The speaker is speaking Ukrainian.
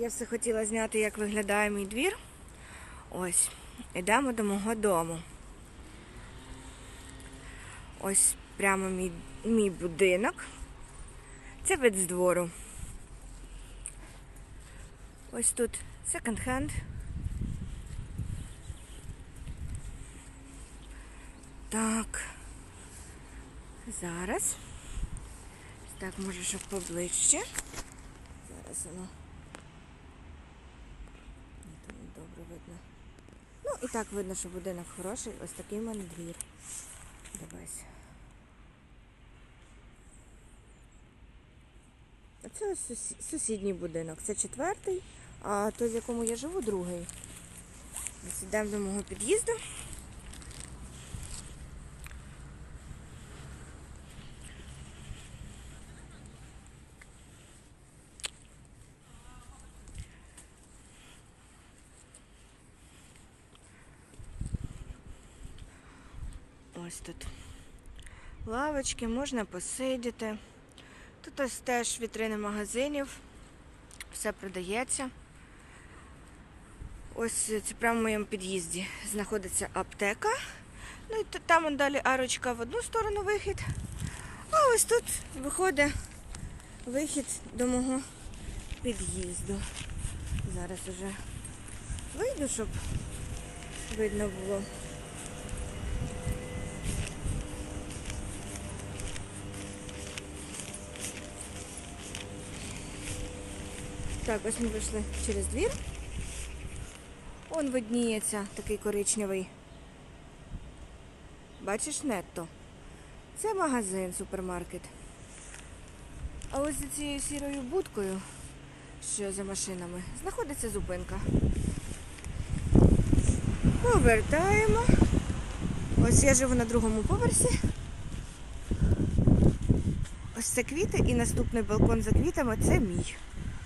Я все хотіла зняти, як виглядає мій двір. Ось, йдемо до мого дому. Ось прямо мій, мій будинок. Це вид з двору. Ось тут секонд-хенд. Так. Зараз. Так, може, щоб поближче. Зараз воно. Добре видно. Ну, і так видно, що будинок хороший. Ось такий в мене двір. Дивись. Це сусі- сусідній будинок. Це четвертий, а той, в якому я живу, другий. Ось йдемо до мого під'їзду. Ось тут лавочки, можна посидіти. Тут ось теж вітрини магазинів. Все продається. Ось це прямо в моєму під'їзді знаходиться аптека. Ну і там он далі арочка в одну сторону вихід. А ось тут виходить вихід до мого під'їзду. Зараз уже вийду, щоб видно було. Так, ось ми вийшли через двір. Он видніється такий коричневий. Бачиш нетто? Це магазин, супермаркет. А ось за цією сірою будкою, що за машинами, знаходиться зупинка. Повертаємо. Ось я живу на другому поверсі. Ось це квіти і наступний балкон за квітами це мій.